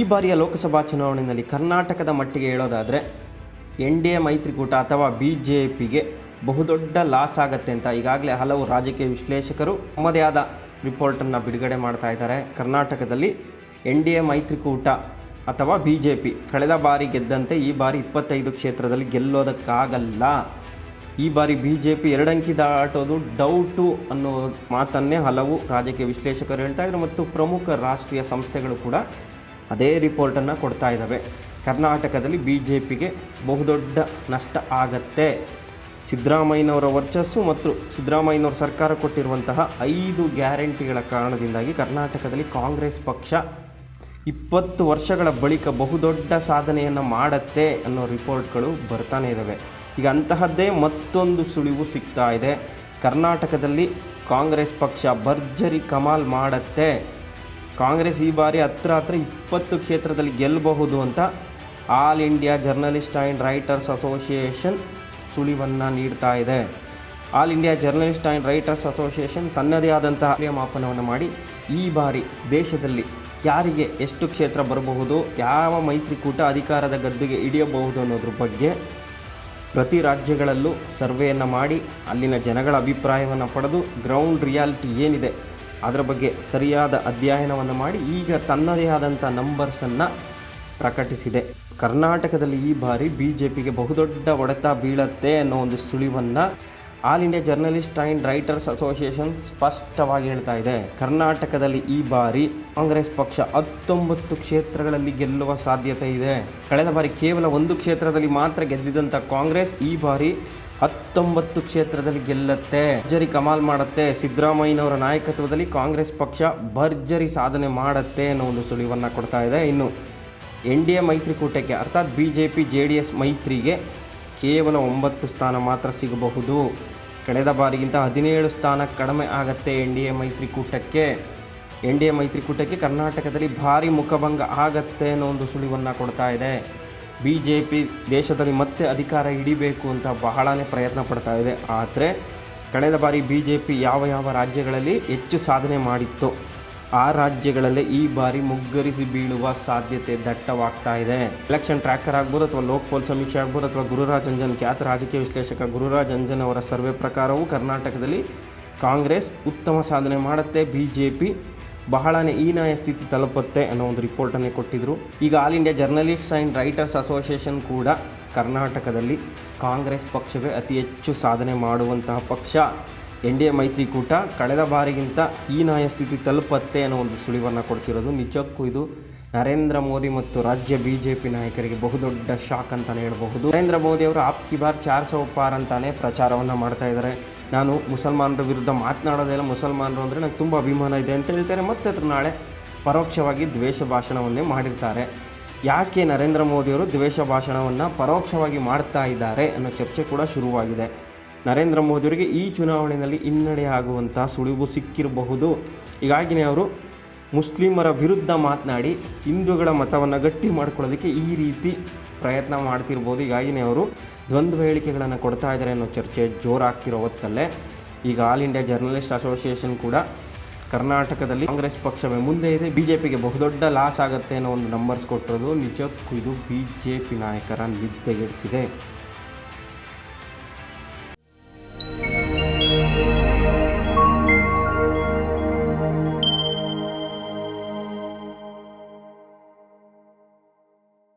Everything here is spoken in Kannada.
ಈ ಬಾರಿಯ ಲೋಕಸಭಾ ಚುನಾವಣೆಯಲ್ಲಿ ಕರ್ನಾಟಕದ ಮಟ್ಟಿಗೆ ಹೇಳೋದಾದರೆ ಎನ್ ಡಿ ಎ ಮೈತ್ರಿಕೂಟ ಅಥವಾ ಬಿ ಜೆ ಪಿಗೆ ಬಹುದೊಡ್ಡ ಲಾಸ್ ಆಗತ್ತೆ ಅಂತ ಈಗಾಗಲೇ ಹಲವು ರಾಜಕೀಯ ವಿಶ್ಲೇಷಕರು ತಮ್ಮದೇ ಆದ ರಿಪೋರ್ಟನ್ನು ಬಿಡುಗಡೆ ಮಾಡ್ತಾ ಇದ್ದಾರೆ. ಕರ್ನಾಟಕದಲ್ಲಿ ಎನ್ ಡಿ ಎ ಮೈತ್ರಿಕೂಟ ಅಥವಾ ಬಿ ಜೆ ಪಿ ಕಳೆದ ಬಾರಿ ಗೆದ್ದಂತೆ ಈ ಬಾರಿ ಇಪ್ಪತ್ತೈದು ಕ್ಷೇತ್ರದಲ್ಲಿ ಗೆಲ್ಲೋದಕ್ಕಾಗಲ್ಲ. ಈ ಬಾರಿ ಬಿ ಜೆ ಪಿ ಎರಡಂಕಿ ದಾಟೋದು ಡೌಟು ಅನ್ನೋ ಮಾತನ್ನೇ ಹಲವು ರಾಜಕೀಯ ವಿಶ್ಲೇಷಕರು ಹೇಳ್ತಾ ಇದ್ದಾರೆ ಮತ್ತು ಪ್ರಮುಖ ರಾಷ್ಟ್ರೀಯ ಸಂಸ್ಥೆಗಳು ಕೂಡ ಅದೇ ರಿಪೋರ್ಟನ್ನು ಕೊಡ್ತಾ ಇದ್ದಾವೆ ಕರ್ನಾಟಕದಲ್ಲಿ ಬಿ ಜೆ ಪಿಗೆ ಬಹುದೊಡ್ಡ ನಷ್ಟ ಆಗತ್ತೆ. ಸಿದ್ದರಾಮಯ್ಯನವರ ವರ್ಚಸ್ಸು ಮತ್ತು ಸಿದ್ದರಾಮಯ್ಯನವರ ಸರ್ಕಾರ ಕೊಟ್ಟಿರುವಂತಹ ಐದು ಗ್ಯಾರಂಟಿಗಳ ಕಾರಣದಿಂದಾಗಿ ಕರ್ನಾಟಕದಲ್ಲಿ ಕಾಂಗ್ರೆಸ್ ಪಕ್ಷ ಇಪ್ಪತ್ತು ವರ್ಷಗಳ ಬಳಿಕ ಬಹುದೊಡ್ಡ ಸಾಧನೆಯನ್ನು ಮಾಡತ್ತೆ ಅನ್ನೋ ರಿಪೋರ್ಟ್ಗಳು ಬರ್ತಾನೆ ಇದ್ದಾವೆ ಈಗ ಅಂತಹದ್ದೇ ಮತ್ತೊಂದು ಸುಳಿವು ಸಿಗ್ತಾ ಇದೆ. ಕರ್ನಾಟಕದಲ್ಲಿ ಕಾಂಗ್ರೆಸ್ ಪಕ್ಷ ಭರ್ಜರಿ ಕಮಾಲ್ ಮಾಡತ್ತೆ. ಕಾಂಗ್ರೆಸ್ ಈ ಬಾರಿ ಹತ್ರ ಹತ್ರ ಇಪ್ಪತ್ತು ಕ್ಷೇತ್ರದಲ್ಲಿ ಗೆಲ್ಲಬಹುದು ಅಂತ all India journalist and writers association ಸುಳಿವನ್ನು ನೀಡ್ತಾ ಇದೆ. All India journalist and writers association ತನ್ನದೇ ಆದಂತಹ ಮಾಪನವನ್ನು ಮಾಡಿ ಈ ಬಾರಿ ದೇಶದಲ್ಲಿ ಯಾರಿಗೆ ಎಷ್ಟು ಕ್ಷೇತ್ರ ಬರಬಹುದು, ಯಾವ ಮೈತ್ರಿಕೂಟ ಅಧಿಕಾರದ ಗದ್ದುಗೆ ಹಿಡಿಯಬಹುದು ಅನ್ನೋದ್ರ ಬಗ್ಗೆ ಪ್ರತಿ ರಾಜ್ಯಗಳಲ್ಲೂ ಸರ್ವೆಯನ್ನು ಮಾಡಿ ಅಲ್ಲಿನ ಜನಗಳ ಅಭಿಪ್ರಾಯವನ್ನು ಪಡೆದು ಗ್ರೌಂಡ್ ರಿಯಾಲಿಟಿ ಏನಿದೆ ಅದರ ಬಗ್ಗೆ ಸರಿಯಾದ ಅಧ್ಯಯನವನ್ನು ಮಾಡಿ ಈಗ ತನ್ನದೇ ಆದಂಥ ನಂಬರ್ಸನ್ನು ಪ್ರಕಟಿಸಿದೆ. ಕರ್ನಾಟಕದಲ್ಲಿ ಈ ಬಾರಿ ಬಿ ಜೆ ಪಿಗೆ ಬಹುದೊಡ್ಡ ಒಡೆತ ಬೀಳತ್ತೆ ಅನ್ನೋ ಒಂದು ಸುಳಿವನ್ನು all India journalist and writers association ಸ್ಪಷ್ಟವಾಗಿ ಹೇಳ್ತಾ ಇದೆ. ಕರ್ನಾಟಕದಲ್ಲಿ ಈ ಬಾರಿ ಕಾಂಗ್ರೆಸ್ ಪಕ್ಷ ಹತ್ತೊಂಬತ್ತು ಕ್ಷೇತ್ರಗಳಲ್ಲಿ ಗೆಲ್ಲುವ ಸಾಧ್ಯತೆ ಇದೆ. ಕಳೆದ ಬಾರಿ ಕೇವಲ ಒಂದು ಕ್ಷೇತ್ರದಲ್ಲಿ ಮಾತ್ರ ಗೆದ್ದಿದ್ದಂಥ ಕಾಂಗ್ರೆಸ್ ಈ ಬಾರಿ ಹತ್ತೊಂಬತ್ತು ಕ್ಷೇತ್ರದಲ್ಲಿ ಗೆಲ್ಲತ್ತೆ. ಭರ್ಜರಿ ಕಮಾಲ್ ಮಾಡುತ್ತೆ. ಸಿದ್ದರಾಮಯ್ಯನವರ ನಾಯಕತ್ವದಲ್ಲಿ ಕಾಂಗ್ರೆಸ್ ಪಕ್ಷ ಭರ್ಜರಿ ಸಾಧನೆ ಮಾಡುತ್ತೆ ಅನ್ನೋ ಒಂದು ಸುಳಿವನ್ನು ಕೊಡ್ತಾ ಇದೆ. ಇನ್ನು ಎನ್ ಡಿ ಎ ಮೈತ್ರಿಕೂಟಕ್ಕೆ, ಅರ್ಥಾತ್ B J P, J D S ಮೈತ್ರಿಗೆ ಕೇವಲ ಒಂಬತ್ತು ಸ್ಥಾನ ಮಾತ್ರ ಸಿಗಬಹುದು. ಕಳೆದ ಬಾರಿಗಿಂತ ಹದಿನೇಳು ಸ್ಥಾನ ಕಡಿಮೆ ಆಗತ್ತೆ ಎನ್ ಡಿ ಎ ಮೈತ್ರಿಕೂಟಕ್ಕೆ. ಎನ್ ಡಿ ಎ ಮೈತ್ರಿಕೂಟಕ್ಕೆ ಕರ್ನಾಟಕದಲ್ಲಿ ಭಾರಿ ಮುಖಭಂಗ ಆಗತ್ತೆ ಅನ್ನೋ ಒಂದು ಸುಳಿವನ್ನು ಕೊಡ್ತಾ ಇದೆ. ಬಿ ಜೆ ಪಿ ದೇಶದಲ್ಲಿ ಮತ್ತೆ ಅಧಿಕಾರ ಹಿಡಿಬೇಕು ಅಂತ ಬಹಳನೇ ಪ್ರಯತ್ನ ಪಡ್ತಾ ಇದೆ. ಆದರೆ ಕಳೆದ ಬಾರಿ ಬಿ ಜೆ ಪಿ ಯಾವ ಯಾವ ರಾಜ್ಯಗಳಲ್ಲಿ ಹೆಚ್ಚು ಸಾಧನೆ ಮಾಡಿತ್ತು ಆ ರಾಜ್ಯಗಳಲ್ಲೇ ಈ ಬಾರಿ ಮುಗ್ಗರಿಸಿ ಬೀಳುವ ಸಾಧ್ಯತೆ ದಟ್ಟವಾಗ್ತಾ ಇದೆ. ಎಲೆಕ್ಷನ್ ಟ್ರ್ಯಾಕರ್ ಆಗ್ಬೋದು ಅಥವಾ ಲೋಕಪೋಲ್ ಸಮೀಕ್ಷೆ ಆಗ್ಬೋದು ಅಥವಾ ಗುರುರಾಜ್ ಅಂಜನ್ ಖ್ಯಾತ ರಾಜಕೀಯ ವಿಶ್ಲೇಷಕ ಗುರುರಾಜ್ ಅಂಜನ್ ಅವರ ಸರ್ವೆ ಪ್ರಕಾರವು ಕರ್ನಾಟಕದಲ್ಲಿ ಕಾಂಗ್ರೆಸ್ ಉತ್ತಮ ಸಾಧನೆ ಮಾಡುತ್ತೆ. ಬಿ ಜೆ ಪಿ ಬಹಳನೇ ಹೀನಾಯ ಸ್ಥಿತಿ ತಲುಪುತ್ತೆ ಅನ್ನೋ ಒಂದು ರಿಪೋರ್ಟನ್ನೇ ಕೊಟ್ಟಿದ್ದರು ಈಗ all India journalists and writers association ಕೂಡ ಕರ್ನಾಟಕದಲ್ಲಿ ಕಾಂಗ್ರೆಸ್ ಪಕ್ಷವೇ ಅತಿ ಹೆಚ್ಚು ಸಾಧನೆ ಮಾಡುವಂತಹ ಪಕ್ಷ. ಎನ್ ಡಿ ಎ ಮೈತ್ರಿಕೂಟ ಕಳೆದ ಬಾರಿಗಿಂತ ಹೀನಾಯ ಸ್ಥಿತಿ ತಲುಪತ್ತೆ ಅನ್ನೋ ಒಂದು ಸುಳಿವನ್ನು ಕೊಡ್ತಿರೋದು. ನಿಜಕ್ಕೂ ಇದು ನರೇಂದ್ರ ಮೋದಿ ಮತ್ತು ರಾಜ್ಯ ಬಿ ಜೆ ಪಿ ನಾಯಕರಿಗೆ ಬಹುದೊಡ್ಡ ಶಾಕ್ ಅಂತಲೇ ಹೇಳಬಹುದು. ನರೇಂದ್ರ ಮೋದಿ ಅವರು ಆಪ್ ಕಿ ಬಾರ್ ಚಾರ್ ಸೌ ಪಾರ್ ಅಂತಾನೆ ಪ್ರಚಾರವನ್ನು ಮಾಡ್ತಾ ಇದ್ದಾರೆ. ನಾನು ಮುಸಲ್ಮಾನರ ವಿರುದ್ಧ ಮಾತನಾಡೋದೆಲ್ಲ ಮುಸಲ್ಮಾನರು ಅಂದರೆ ನನಗೆ ತುಂಬ ಅಭಿಮಾನ ಇದೆ ಅಂತ ಹೇಳ್ತಾರೆ. ಮತ್ತೆ ನಾಳೆ ಪರೋಕ್ಷವಾಗಿ ದ್ವೇಷ ಭಾಷಣವನ್ನೇ ಮಾಡಿರ್ತಾರೆ. ಯಾಕೆ ನರೇಂದ್ರ ಮೋದಿಯವರು ದ್ವೇಷ ಭಾಷಣವನ್ನು ಪರೋಕ್ಷವಾಗಿ ಮಾಡ್ತಾ ಇದ್ದಾರೆ ಅನ್ನೋ ಚರ್ಚೆ ಕೂಡ ಶುರುವಾಗಿದೆ. ನರೇಂದ್ರ ಮೋದಿಯವರಿಗೆ ಈ ಚುನಾವಣೆಯಲ್ಲಿ ಹಿನ್ನಡೆ ಆಗುವಂಥ ಸುಳಿವು ಸಿಕ್ಕಿರಬಹುದು. ಹೀಗಾಗಿನೇ ಅವರು ಮುಸ್ಲಿಮರ ವಿರುದ್ಧ ಮಾತನಾಡಿ ಹಿಂದೂಗಳ ಮತವನ್ನು ಗಟ್ಟಿ ಮಾಡ್ಕೊಳ್ಳೋದಕ್ಕೆ ಈ ರೀತಿ ಪ್ರಯತ್ನ ಮಾಡ್ತಿರ್ಬೋದು. ಹೀಗಾಗಿನೇ ಅವರು ದ್ವಂದ್ವ ಹೇಳಿಕೆಗಳನ್ನು ಕೊಡ್ತಾ ಇದ್ದಾರೆ ಅನ್ನೋ ಚರ್ಚೆ ಜೋರಾಗ್ತಿರೋ ಹೊತ್ತಲ್ಲೇ ಈಗ ಆಲ್ ಇಂಡಿಯಾ ಜರ್ನಲಿಸ್ಟ್ ಅಸೋಸಿಯೇಷನ್ ಕೂಡ ಕರ್ನಾಟಕದಲ್ಲಿ ಕಾಂಗ್ರೆಸ್ ಪಕ್ಷವೇ ಮುಂದೆ ಇದೆ. ಬಿ ಜೆ ಪಿಗೆ ಬಹುದೊಡ್ಡ ಲಾಸ್ ಆಗುತ್ತೆ ಅನ್ನೋ ಒಂದು ನಂಬರ್ಸ್ ಕೊಟ್ಟಿರೋದು. ನಿಜಕ್ಕೂ ಇದು ಬಿ ಜೆ ಪಿ ನಾಯಕರ ನಿದ್ದೆಗೆಡಿಸಿದೆ.